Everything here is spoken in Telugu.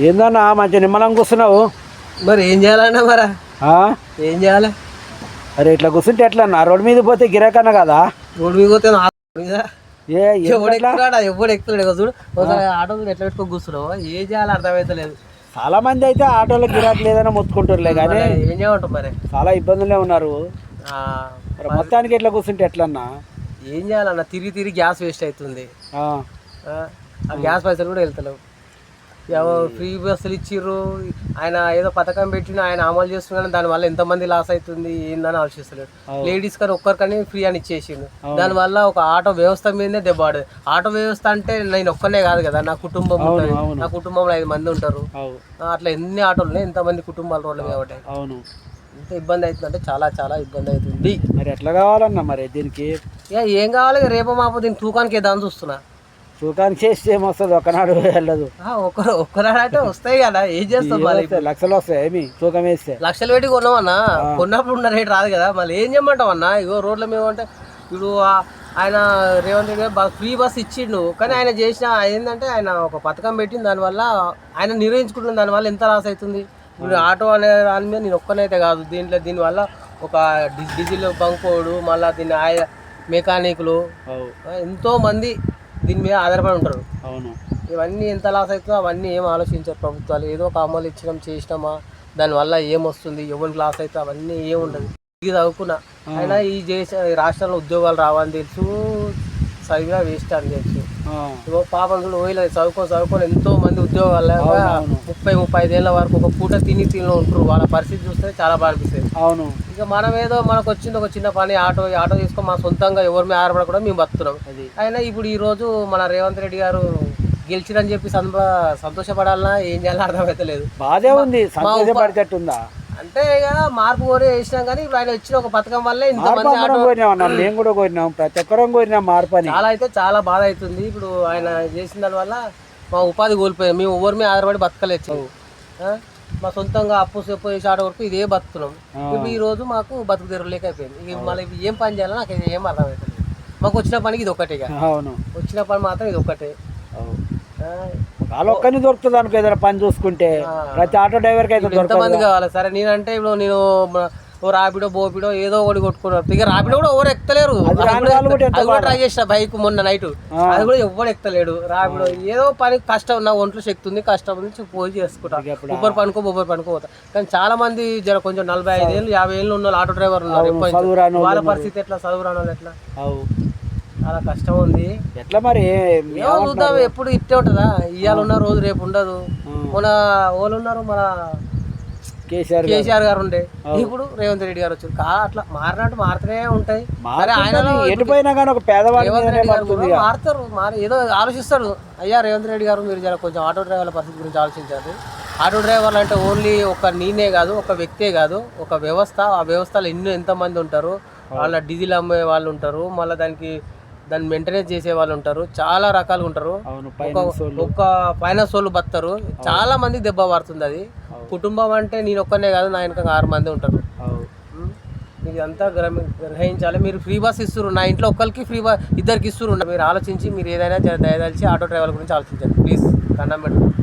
ఏందన్నా మంచి నిమ్మలం కూర్చున్నావు? మరి ఏం చేయాలన్నా మరి? ఏం చేయాలి? అరే ఇట్లా కూర్చుంటే ఎట్లా అన్న రోడ్డు మీద పోతే గిరాకన్నా కదా? రోడ్డు మీద పోతే మీద? ఏ ఎవడు ఎట్లా ఎక్కుతాడా? ఎవడు ఎక్కుతాడు? చూడు. ఆటో ఎట్లా పెట్టుకో కూర్చున్నావు? ఏం చేయాలి అర్థమైతలేదు చాలా మంది అయితే ఆటోలో గిరాకీ లేదని మొత్తుకుంటారులే కానీ ఏం చేయమంటావు మరి? చాలా ఇబ్బందులే ఉన్నారు. మొత్తానికి ఎట్లా కూర్చుంటే ఎట్లన్నా? ఏం చేయాలన్న? తిరిగి తిరిగి గ్యాస్ వేస్ట్ అవుతుంది. ఆ, గ్యాస్ పైసలు కూడా వెళ్తలేవు. ఫ్రీ బస్సులు ఇచ్చిర్రు. ఆయన ఏదో పథకం పెట్టిన ఆయన అమలు చేస్తున్నాడు దానివల్ల ఎంతమంది లాస్ అవుతుంది ఏందని ఆలోచిస్తలేడు. లేడీస్ కానీ ఒక్కరికని ఫ్రీ అని ఇచ్చేసిండు. దానివల్ల ఒక ఆటో వ్యవస్థ మీదనే దెబ్బడు ఆటో వ్యవస్థ అంటే నేను ఒక్కనే కాదు కదా నా కుటుంబం ఉంటుంది. నా కుటుంబంలో ఐదు మంది ఉంటారు. అట్లా ఎన్ని ఆటోలు ఉన్నాయి ఎంతమంది కుటుంబాలు రోడ్ల మీద ఉంటాయి అవును. ఎంత ఇబ్బంది అవుతుందంటే చాలా చాలా ఇబ్బంది అవుతుంది. మరి ఎట్లా కావాలన్నా మరి దీనికి? ఏం కావాలి? రేపు మాపు దీని తూకానికి ఏదాన్ని చూస్తున్నా. తూకానికి చేస్తే ఏమొస్తుంది ఒకనాడు వెళ్ళదు. ఆ, ఒక్కరు ఒక్కరాడంటే వస్తాయి కదా ఏం చేస్తాం లక్షలు వస్తాయి ఏమి? తూకం వేస్తే. లక్షలు పెట్టి కొన్నామన్నా కొన్నప్పుడు ఉన్న రేట్ రాదు కదా మళ్ళీ ఏం చేయమంటాం అన్న? ఇగో రోడ్ల మీద అంటే ఇప్పుడు ఆయన రేవంత్ రెడ్డి ఫ్రీ బస్ ఇచ్చిండు కానీ ఆయన చేసిన ఏంటంటే ఆయన ఒక పథకం పెట్టింది దానివల్ల ఆయన నిర్వహించుకుంటున్న దానివల్ల ఎంత లాస్ అవుతుంది? ఇప్పుడు ఆటో అనే దాని మీద నేను ఒక్కనైతే కాదు దీంట్లో దీనివల్ల ఒక డీజిల్ బంకోడు మళ్ళీ దీని ఆయ మెకానిక్లు ఎంతో మంది దీని మీద ఆధారపడి ఉంటారు. అవును. ఇవన్నీ ఎంత లాస్ అవుతుందో అవన్నీ ఏం ఆలోచించారు ప్రభుత్వాలు. ఏదో ఒక అమలు ఇచ్చినాం చేసినామా దానివల్ల ఏమొస్తుంది ఎవరికి లాస్ అవుతుంది అవన్నీ ఏం ఉండదు. ఇది చదువుకున్నా. అయినా ఈ దేశ ఈ రాష్ట్రంలో ఉద్యోగాలు రావని తెలుసు. చదివినా వేస్ట్ అని తెలుసు పాపం చూడు ఓయిలే చదువుకొని చదువుకొని ఎంతో మంది ఉద్యోగాలు లేక. ముప్పై ముప్పై ఐదేళ్ళ వరకు ఒక పూట తిని తిని ఉంటారు వాళ్ళ పరిస్థితి చూస్తే చాలా బాగా అనిపిస్తుంది అవును. ఇక మనం ఏదో మనకు వచ్చింది ఒక చిన్న పని ఆటో ఆటో తీసుకొని మా సొంతంగా ఎవరి మీద ఆధారపడకుండా మేము బతున్నాం. అది. అయినా ఇప్పుడు ఈ రోజు మన రేవంత్ రెడ్డి గారు గెలిచిరని చెప్పి సంతోషపడాలన్నా ఏం చేయాలో అర్థమవుతలేదు బాధే ఉంది. సంతోషపడేటట్టుందా? అంటే ఇక మార్పు కోరి వేసినాం కానీ ఇప్పుడు ఆయన ఇచ్చిన ఒక పథకం వల్లే మార్పు కోరినాం అన్న మేము కూడా కోరినాం. ప్రతి ఒక్కరం కోరినాం మార్పు అని. చాలా అయితే చాలా బాధ అవుతుంది. ఇప్పుడు ఆయన చేసిన దానివల్ల మా ఉపాధి కోల్పోయాం. మేము ఎవరి మీద ఆధారపడి బతకలేదు? మా సొంతంగా అప్పు చెప్పు చేసి ఆట వరకు ఇదే బతుకుతున్నాం. ఇప్పుడు ఈ రోజు మాకు బతుకు తెరలేక అయిపోయింది ఇక మళ్ళీ ఏం పని చేయాలో నాకు ఇది ఏం అర్థమవుతుంది మాకు వచ్చిన పనికి ఇది ఒకటే. అవును. వచ్చిన పని మాత్రం ఇది ఒకటే. అవు. ఆ, వాళ్ళు ఒక్కరిని దొరుకుతుంది అనుకో ఏదైనా పని చూసుకుంటే. ప్రతి ఆటో డ్రైవర్కి అయితే ఎంతమంది కావాలి? సరే నేనంటే ఇప్పుడు నేను రాపిడో బోపిడో ఏదో ఒకటి కొట్టుకున్నారు ఇక రాపిడో కూడా ఎవరు ఎక్కలేరు అది కూడా ట్రై చేసిన బైక్ మొన్న నైట్ అది కూడా ఎవరు ఎక్కలేడు రాపిడో ఏదో పని కష్టం నా ఒంట్లో శక్తి ఉంది కష్టం ఉంది పోయి చేసుకుంటా. ఇక ఇప్పుడు ఉబ్బరు పనుకో పనుకో పోతా. కానీ చాలా మంది జర కొంచెం నలభై ఐదు ఏళ్ళు యాభై ఏళ్ళు ఉన్న వాళ్ళు ఆటో డ్రైవర్ ఉన్నారు. నుంచో. వాళ్ళ పరిస్థితి ఎట్లా? చదువు రాని ఎట్లా? చాలా కష్టం ఉంది. ఎట్లా మరి? చూద్దాం ఎప్పుడు ఇట్టే ఉంటుందా? ఇవాళ ఉన్న రోజు రేపు ఉండదు. మన వాళ్ళు ఉన్నారు మన కేసీఆర్ గారు. కేసీఆర్ గారు ఉండే. ఇప్పుడు రేవంత్ రెడ్డి గారు వచ్చారు. కా అట్లా మారినట్టు మారుతూనే ఉంటాయి. సరే ఆయనలో ఎటు పోయినా కానీ ఒక పేదవాడి మారుతారు. మారి ఏదో ఆలోచిస్తాడు అయ్యా రేవంత్ రెడ్డి గారు మీరు జర కొంచెం ఆటో డ్రైవర్ల పరిస్థితి గురించి ఆలోచించారు. ఆటో డ్రైవర్లు అంటే ఓన్లీ ఒక నేనే కాదు ఒక వ్యక్తే కాదు. ఒక వ్యవస్థ ఆ వ్యవస్థలో ఎన్నో ఎంతమంది ఉంటారు. వాళ్ళ డీజిల్ అమ్మే వాళ్ళు ఉంటారు. మళ్ళీ దానికి దాన్ని మెయింటెనెన్స్ చేసే వాళ్ళు ఉంటారు. చాలా రకాలు ఉంటారు. ఒక ఫైనాన్స్ వాళ్ళు. బతారు చాలా మంది దెబ్బ పడుతుంది అది. కుటుంబం అంటే నేను ఒక్కనే కాదు నా వెనక ఆరు మంది ఉంటారు? ఇదంతా గ్రహ- గ్రహించాలి. మీరు ఫ్రీ బస్ ఇస్తున్నారు నా ఇంట్లో ఒక్కరికి ఫ్రీ బస్ ఇద్దరికి ఇస్తున్నారు మీరు ఆలోచించి మీరు ఏదైనా దయదలిచి ఆటో డ్రైవర్ల గురించి ఆలోచించండి. ప్లీజ్ దండం పెట్టుకోండి